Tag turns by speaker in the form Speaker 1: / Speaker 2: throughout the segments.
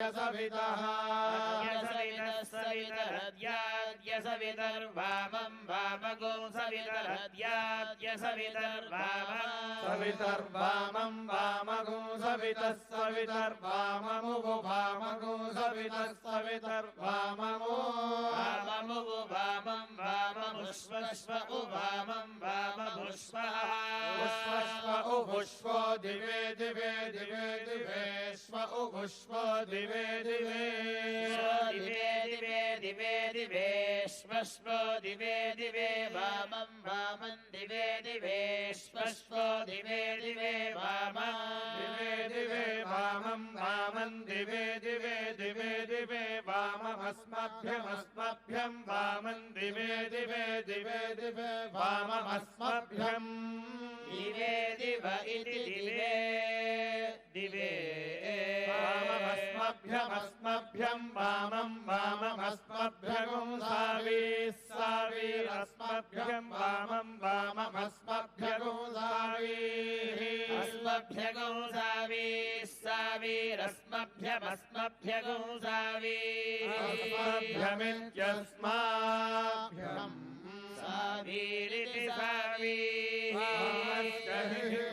Speaker 1: सवितः
Speaker 2: सवितः सवितरद्याद्य सवितर्वामम् वामगो सवितरद्याद्य सवितर्वामम्
Speaker 1: सवितर्वामम् वामगो सवितः सवितर्वाममुगु वामगो सवितः सवितर्वाममो
Speaker 2: वाममुवु वामम् वाममुष्वश्व उवामम् वामभुष्वः
Speaker 1: पुष्पश्व उभुष्वो दिवे दिवे दिवे दिवेश्व उभुष्वो दिवे दिवे।
Speaker 2: दिवे दिवे दिवे दिवेश्वश्व दिवे दिवे। वामम् वामम् दिवे दिवेश्वश्व दिवे दिवे वामम्
Speaker 1: दिवे दिवे वामम् वामम् दिवे दिवे दिवे दिवे। वाममस्मभ्यमस्मभ्यम् वामम् दिवे दिवे दिवे दिवे। वाममस्मभ्यम् वाममस्मभ्यमस्मभ्यम् वामम् वाममस्मभ्यगुम् सावीः सावीरस्मभ्यम् वामम् वाममस्मभ्यगुम् सावीः
Speaker 2: अस्मभ्यगौ सावीः सावीरस्मभ्यमस्मभ्यगौ सावीः
Speaker 1: अस्मभ्यमित्यस्माभ्यम्
Speaker 2: सावीरिति सावीः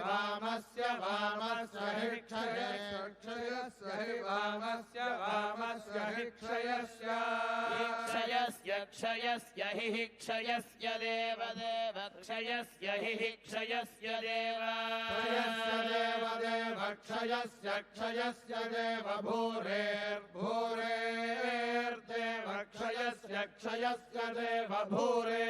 Speaker 1: वामस्य वामस्य क्षयस्य हि वामस्य वामस्य हि क्षयस्य
Speaker 2: क्षयस्य क्षयस्य हि क्षयस्य देव। देव क्षयस्य हि क्षयस्य देव
Speaker 1: क्षयस्य देव देव क्षयस्य क्षयस्य देव। भूरेर्भूरेर्देव क्षयस्य क्षयस्य देव भूरे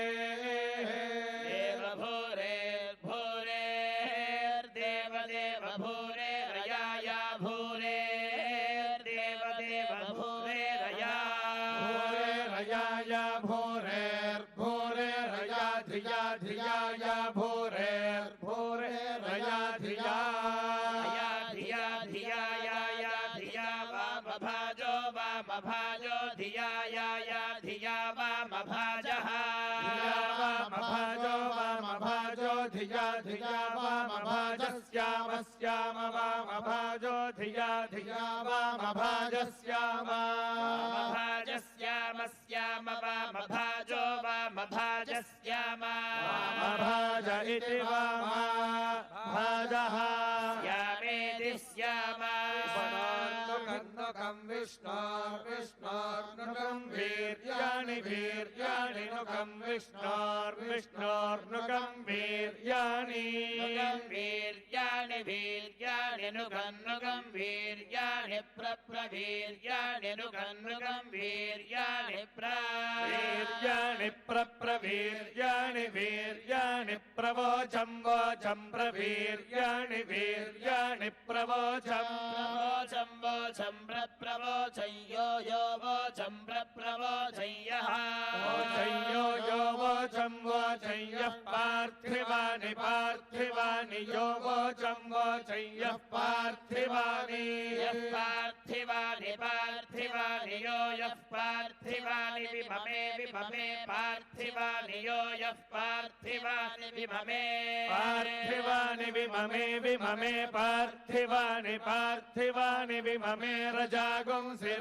Speaker 1: धियाय भूरेर्भूरे रया धिया।
Speaker 2: या धिया धिया या या धिया वामभाजो वामभाजो धिया या या धिया वामभाजः
Speaker 1: धिया वामभाजो वामभाजो धिया धिया वामभाजस्याम स्याम वामभाजो धिया धिया वामभाजस्याम
Speaker 2: वामभाजस्याम स्याम वामभाजो वामभाजस्याम।
Speaker 1: वामभाज इति वामभाजः
Speaker 2: स्यामेति स्याम
Speaker 1: उपनान्नुकन्नुकम् विष्णोर्विष्णोर्नुकम् वीर्याणि वीर्याणि नुकम् विष्णोर्विष्णोर्नुकम् वीर्याणि।
Speaker 2: नुगम् वीर्याणि वीर्याणि नुगन्नुगम् वीर्याणि प्रप्रवीर्याणि नुगन्नुगम् वीर्याणि प्र
Speaker 1: वीर्याणि प्रप्रवीर्याणि वीर्याणि प्रवोचम् वोचम् प्रवीर्याणि वीर्याणि प्रवोचम् पार्थिवानि यो वोचम् वोचय्यः पार्थिवानि,
Speaker 2: यः पार्थिवानि पार्थिवानि यो यः पार्थिवानि विममे विममे पार्थिवानि यो यः पार्थिवानि विममे
Speaker 1: पार्थिवानि विममे विममे पार्थिवानि पार्थिवानि विममे रजागुंसि